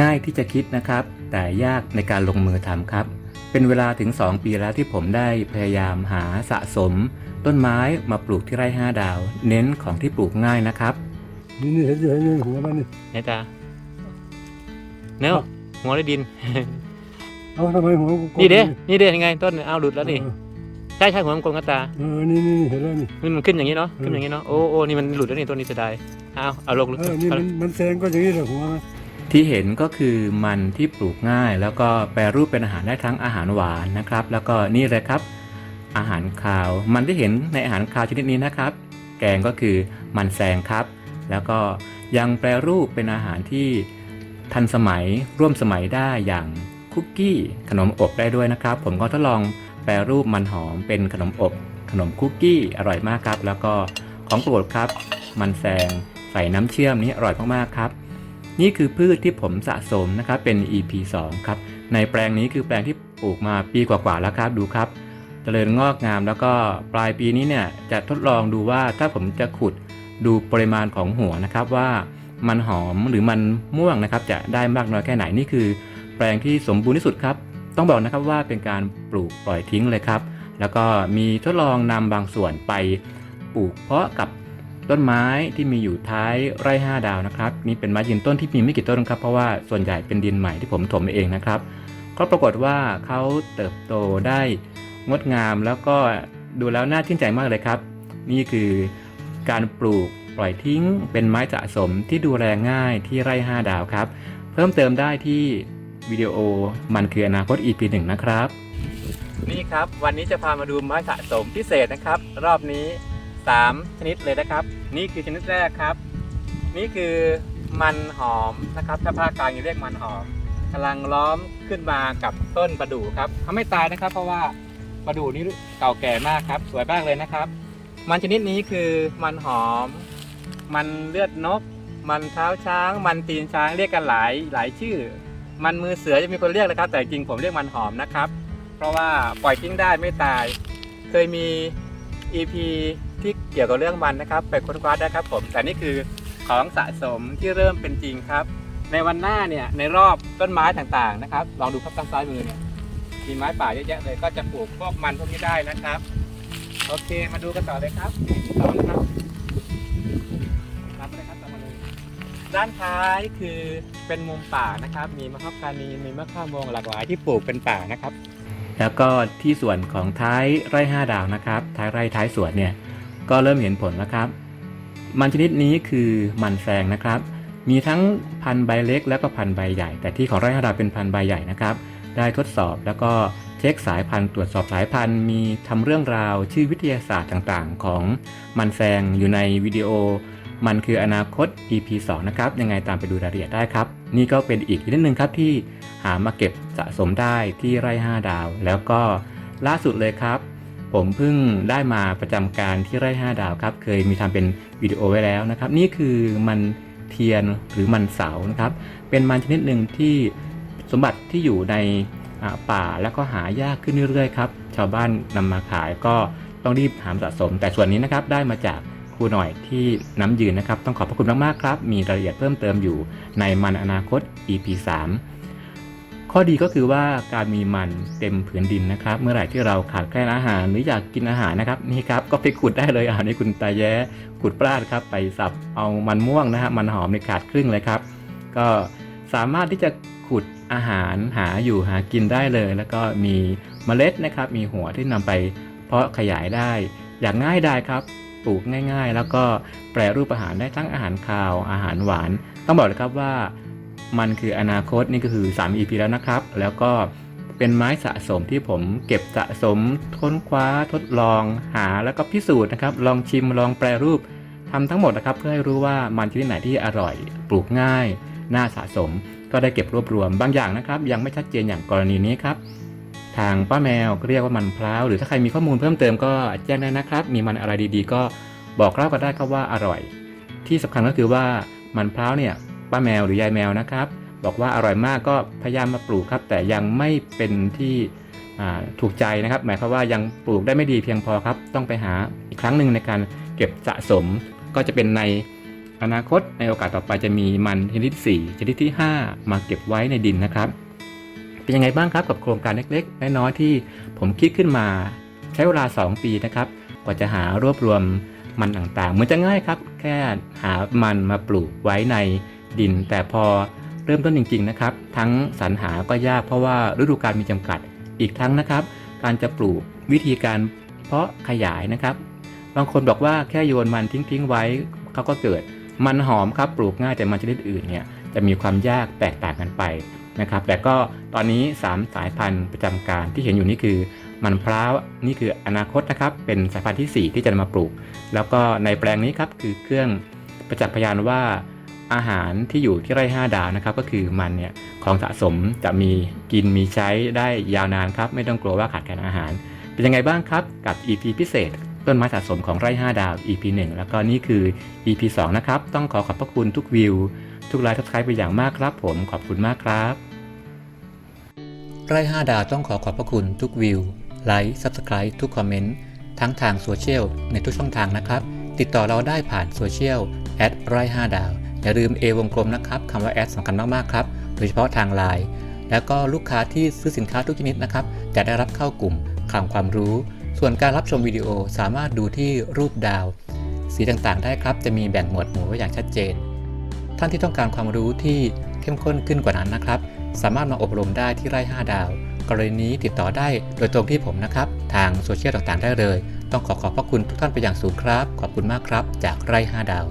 ง่ายที่จะคิดนะครับ แต่ยากในการลงมือทำครับ เป็นเวลาถึง 2 ปีแล้วที่ผมได้พยายามหาสะสม ต้นไม้มาปลูกที่ไร่5ดาว เน้นของที่ปลูกง่ายนะครับ นี่นี่เห็นอยู่เห็นอยู่หัวมันนี่ไหนตาเนาะหัวได้ดิน เอาทำไมหัวกูกดนี่เด้ นี่เด้ยังไงต้นเอาหลุดแล้วนี่เออใช่ใช่หัวมันกลมกระตาเออนี่นี่เห็นแล้วนี่นี่มันขึ้นอย่างนี้เนาะอืมขึ้นอย่างนี้เนาะโอ้โอ้นี่มันหลุดแล้วนี่ตัวนี้เสียดายเอาเอาลงเออนี่มันมันแซงก็อย่างนี้แหละหัวมัน ที่เห็นก็คือมันที่ปลูกง่าย แล้วก็แปรรูปเป็นอาหารได้ทั้งอาหารหวานนะครับ แล้วก็นี่เลยครับ อาหารคาว มันที่เห็นในอาหารคาวชนิดนี้นะครับ แกงก็คือมันแซงครับ แล้วก็ยังแปรรูปเป็นอาหารที่ทันสมัยร่วมสมัยได้อย่างคุกกี้ขนมอบได้ด้วยนะครับ ผมก็ทดลองแปรรูปมันหอมเป็นขนมอบขนมคุกกี้อร่อยมากครับ แล้วก็ของโปรดครับ มันแซงใส่น้ำเชื่อมนี้อร่อยมากๆครับ นี่คือพืชที่ผมสะสมนะครับเป็น EP 2 ครับ ในแปลงนี้คือแปลงที่ปลูกมาปีกว่าๆแล้วครับดูครับเจริญงอกงามแล้วก็ปลายปีนี้เนี่ยจะทดลองดูว่าถ้าผมจะขุดดูปริมาณของหัวนะครับว่ามันหอมหรือมันม่วงนะครับ จะได้มากน้อยแค่ไหนนี่คือ แปลงที่สมบูรณ์ที่สุดครับ ต้องบอกนะครับว่าเป็นการปลูกปล่อยทิ้งเลยครับ แล้วก็มีทดลองนำบางส่วนไปปลูกเพาะกับ ต้นไม้ที่มีอยู่ท้ายไร่ 5 ดาวนะครับนี่เป็นไม้ยืนต้นที่มีไม่กี่ต้นครับเพราะว่าส่วนใหญ่เป็นดินใหม่ที่ผมถมเองนะครับ ก็ปรากฏว่าเขาเติบโตได้งดงามแล้วก็ดูแล้วน่าชื่นใจมากเลยครับ นี่คือการปลูกปล่อยทิ้งเป็นไม้สะสมที่ดูแลง่ายที่ไร่ 5 ดาวครับ เพิ่มเติมได้ที่วิดีโอมันคืออนาคต EP 1 นะครับ นี่ครับ วันนี้จะพามาดูไม้สะสมพิเศษนะครับ รอบนี้ 3 ชนิดเลยนะครับ นี่คือชนิดแรกครับ นี่คือมันหอมนะครับถ้าภาคกลางเรียกมันหอมกำลังล้อมขึ้นมากับต้นประดู่ครับเขาไม่ตายนะครับ เพราะว่าประดู่นี้เก่าแก่มากครับ สวยมากเลยนะครับ มันชนิดนี้คือมันหอม มันเลือดนก มันเท้าช้าง มันตีนช้างเรียกกันหลายหลายชื่อ มันมือเสือจะมีคนเรียกนะครับ แต่จริงผมเรียกมันหอมนะครับ เพราะว่าปล่อยทิ้งได้ไม่ตาย เคยมี EP ที่เกี่ยวกับเรื่องมันนะครับ ไปค้นคว้าได้ครับผม แต่นี่คือของสะสมที่เริ่มเป็นจริงครับ ในวันหน้าเนี่ยในรอบต้นไม้ต่างๆนะครับ ลองดูครับทางซ้ายมือเนี่ยมีไม้ป่าเยอะแยะเลยก็จะปลูกพวกมันพวกนี้ได้นะครับ โอเคมาดูกันต่อเลยครับต่อนะครับรับเลยครับต่อมาเลยด้านท้ายคือเป็นมุมป่านะครับ มีมะขับกานีมีมะข่ามงหลากหลายที่ปลูกเป็นป่านะครับ แล้วก็ที่ส่วนของท้ายไร่ห้าดาวนะครับ ท้ายไร่ท้ายสวนเนี่ย ก็เริ่มเห็นผลแล้วครับ มันชนิดนี้คือมันแซงนะครับ มีทั้งพันธุ์ใบเล็กแล้วก็พันธุ์ใบใหญ่ แต่ที่ของไร่ห้าดาวเป็นพันธุ์ใบใหญ่นะครับ ได้ทดสอบแล้วก็เช็คสายพันธุ์ตรวจสอบสายพันธุ์ มีทำเรื่องราวชื่อวิทยาศาสตร์ต่างๆ ของมันแซงอยู่ในวิดีโอ มันคืออนาคต EP 2 นะครับ ยังไงตามไปดูรายละเอียดได้ครับ นี่ก็เป็นอีกนิดนึงครับที่หามาเก็บสะสมได้ที่ไร่ 5 ดาว แล้วก็ล่าสุดเลยครับ ผมเพิ่งได้มาประจำการที่ไร่ 5 ดาวครับ เคยมีทำเป็นวิดีโอไว้แล้วนะครับ นี่คือมันเทียนหรือมันเสานะครับ เป็นมันชนิดหนึ่งที่สมบัติที่อยู่ในป่าแล้วก็หายากขึ้นเรื่อยๆครับชาวบ้านนำมาขายก็ต้องรีบหามสะสม แต่ส่วนนี้นะครับได้มาจากครูหน่อยที่น้ำยืนนะครับ ต้องขอบพระคุณมากๆครับ มีรายละเอียดเพิ่มเติมอยู่ในมันอนาคต EP 3 ข้อดีก็คือว่าการมีมันเต็มผืนดินนะครับ เมื่อไหร่ที่เราขาดแคลนอาหารหรืออยากกินอาหารนะครับนี่ครับก็ไปขุดได้เลยอ่านี่คุณตาแย้ขุดปราดครับไปสับเอามันม่วงนะฮะมันหอมในขาดครึ่งเลยครับ ก็สามารถที่จะขุดอาหารหาอยู่หากินได้เลย แล้วก็มีเมล็ดนะครับ มีหัวที่นำไปเพาะขยายได้ อย่างง่ายดายครับปลูกง่าย ๆ แล้วก็แปรรูปอาหารได้ทั้งอาหารคาวอาหารหวาน ต้องบอกเลยครับว่า มันคืออนาคตนี่ก็คือ 3 EP แล้วนะครับ แล้วก็เป็นไม้สะสมที่ผมเก็บสะสมค้นคว้าทดลองหาแล้วก็พิสูจน์นะครับ ลองชิมลองแปรรูปทำทั้งหมดนะครับ เพื่อให้รู้ว่ามันชนิดไหนที่อร่อย ปลูกง่าย น่าสะสม ก็ได้เก็บรวบรวมบางอย่างนะครับ ยังไม่ชัดเจนอย่างกรณีนี้ครับ ทางป้าแมวเรียกว่ามันพร้าวหรือถ้าใครมีข้อมูลเพิ่มเติมก็แจ้งได้นะครับ มีมันอะไรดีๆ ก็บอกเล่ากันได้ครับว่าอร่อย ที่สำคัญก็คือว่ามันพร้าวเนี่ย ป้าแมวหรือยายแมวนะครับ บอกว่าอร่อยมากก็พยายามมาปลูกครับ แต่ยังไม่เป็นที่ถูกใจนะครับ หมายความว่ายังปลูกได้ไม่ดีเพียงพอครับ ต้องไปหาอีกครั้งหนึ่งในการเก็บสะสม ก็จะเป็นในอนาคตในโอกาสต่อไปจะมีมันชนิดที่4ชนิดที่ 5 มาเก็บไว้ในดินนะครับ เป็นยังไงบ้างครับกับโครงการเล็กๆน้อยๆที่ผมคิดขึ้นมาใช้เวลา 2 ปีนะครับ กว่าจะหารวบรวมมันต่างๆเหมือนจะง่ายครับ แค่หามันมาปลูกไว้ใน ดิน แต่พอเริ่มต้นจริง ๆนะครับ ทั้งสรรหาก็ยากเพราะว่าฤดูกาลมีจำกัดอีกทั้งนะครับ การจะปลูกวิธีการเพาะขยายนะครับ บางคนบอกว่าแค่โยนมันทิ้งๆไว้เขาก็เกิดมันหอมครับปลูกง่ายแต่มันชนิดอื่นเนี่ยจะมีความยากแตกต่างกันไปนะครับ แต่ก็ตอนนี้ 3 สายพันธุ์ประจำการที่เห็นอยู่นี่คือ มันพร้าวนี่คืออนาคตนะครับ เป็นสายพันธุ์ทีสี่4 ที่จะมาปลูก แล้วก็ในแปลงนี้ครับคือเครื่องประจักษ์พยานว่า อาหารที่อยู่ที่ไร่5ดาวนะครับ ก็คือมันเนี่ยของสะสมจะมีกินมีใช้ได้ยาวนานครับ ไม่ต้องกลัวว่าขาดแคลนอาหาร เป็นยังไงบ้างครับกับ EP พิเศษ ต้นไม้สะสมของไร่ 5 ดาว EP 1 แล้วก็นี่คือ EP 2 นะครับ ต้องขอขอบพระคุณทุกวิว ทุกไลค์ทุกไครไปอย่างมากครับ ผมขอบคุณมากครับ ไร่ 5 ดาวต้องขอขอบพระคุณทุกวิวไลค์ Subscribe ทุกคอมเมนต์ทั้งทางโซเชียลในทุกช่องทางนะครับ ติดต่อเราได้ผ่านโซเชียลแอดไร่5ดาว อย่าลืม A วงกลมนะครับคำว่าแอดสำคัญมากๆครับโดยเฉพาะทางไลน์แล้วก็ลูกค้าที่ซื้อสินค้าทุกชนิดนะครับ จะได้รับเข้ากลุ่มคำความรู้ ส่วนการรับชมวิดีโอสามารถดูที่รูปดาว สีต่างๆ ได้ครับ จะมีแบ่งหมวดหมู่ไว้อย่างชัดเจน ท่านที่ต้องการความรู้ที่เข้มข้นขึ้นกว่านั้นนะครับ สามารถมาอบรมได้ที่ไร่ 5 ดาว กรณีนี้ติดต่อได้โดยตรงที่ผมนะครับ ทางโซเชียลต่างๆ ได้เลย ต้องขอขอบพระคุณทุกท่านไปอย่างสูงครับ ขอบคุณมากครับ จากไร่ 5 ดาว